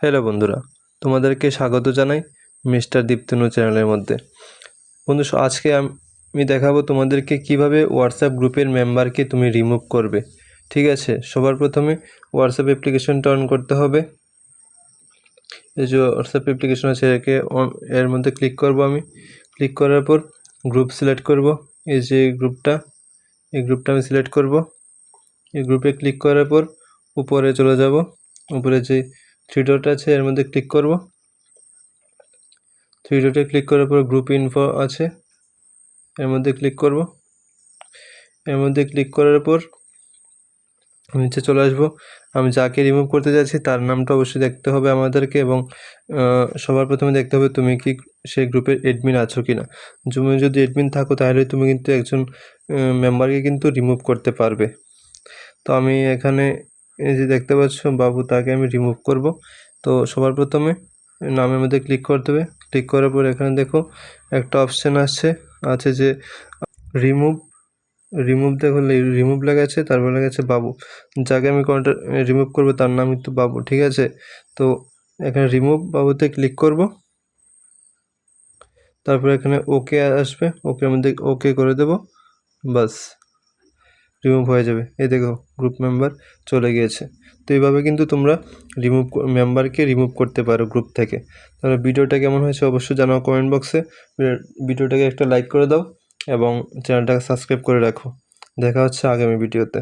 Hello বন্ধুরা, তোমাদেরকে স্বাগত জানাই মিস্টার দীপ্তনু চ্যানেলের মধ্যে। বন্ধু আজকে আম- দেখাবো তোমাদেরকে কীভাবে হোয়াটসঅ্যাপ গ্রুপের মেম্বারকে তুমি রিমুভ করবে। ঠিক আছে? সবার প্রথমে হোয়াটসঅ্যাপ অ্যাপ্লিকেশনটা অন করতে হবে। এই যে হোয়াটসঅ্যাপ অ্যাপ্লিকেশন আছে, একে এর মধ্যে ক্লিক করব আমি। ক্লিক করার পর গ্রুপ সিলেক্ট করব। এই যে গ্রুপটা এই গ্রুপটা আমি সিলেক্ট করব। এই গ্রুপে ক্লিক করার পর উপরে চলে যাব। উপরে যে থ্রি ডট আছে, এর মধ্যে ক্লিক করব। থ্রি ডটে ক্লিক করার পর গ্রুপ ইনফো আছে, এর মধ্যে ক্লিক করব। এর মধ্যে ক্লিক করার পর নিচে চলে আসব। আমি যাকে রিমুভ করতে যাচ্ছি, তার নামটা অবশ্যই দেখতে হবে আমাদেরকে এবং সবার প্রথমে দেখতে হবে তুমি কি সেই গ্রুপের এডমিন আছো কি না তুমি যদি এডমিন থাকো, তাহলে তুমি কিন্তু একজন মেম্বারকে কিন্তু রিমুভ করতে পারবে। তো আমি এখানে এই যে দেখতে পাচ্ছ, বাবু তাকে আমি রিমুভ করব। তো সবার প্রথমে নামের মধ্যে ক্লিক করতে হবে। ক্লিক করার পর এখানে দেখো একটা অপশান আসছে আছে যে রিমুভ রিমুভ দেখো রিমুভ লেখা আছে তারপর লেখা আছে বাবু। যাকে আমি কোনটা রিমুভ করব তার নাম কিন্তু বাবু, ঠিক আছে? তো এখানে রিমুভ বাবুতে ক্লিক করব। তারপর এখানে ওকে আসবে ওকের মধ্যে ওকে করে দেব, বাস। রিমুভ হয়ে যাবে। এই দেখো গ্রুপ মেম্বার চলে গিয়েছে। তো এইভাবে কিন্তু তোমরা রিমুভ মেম্বারকে রিমুভ করতে পারো গ্রুপ থেকে। তাহলে ভিডিওটা কেমন হয়েছে অবশ্যই জানাও কমেন্ট বক্সে ভিডিওটাকে একটা লাইক করে দাও এবং চ্যানেলটাকে সাবস্ক্রাইব করে রাখো। দেখা হচ্ছে আগামী ভিডিওতে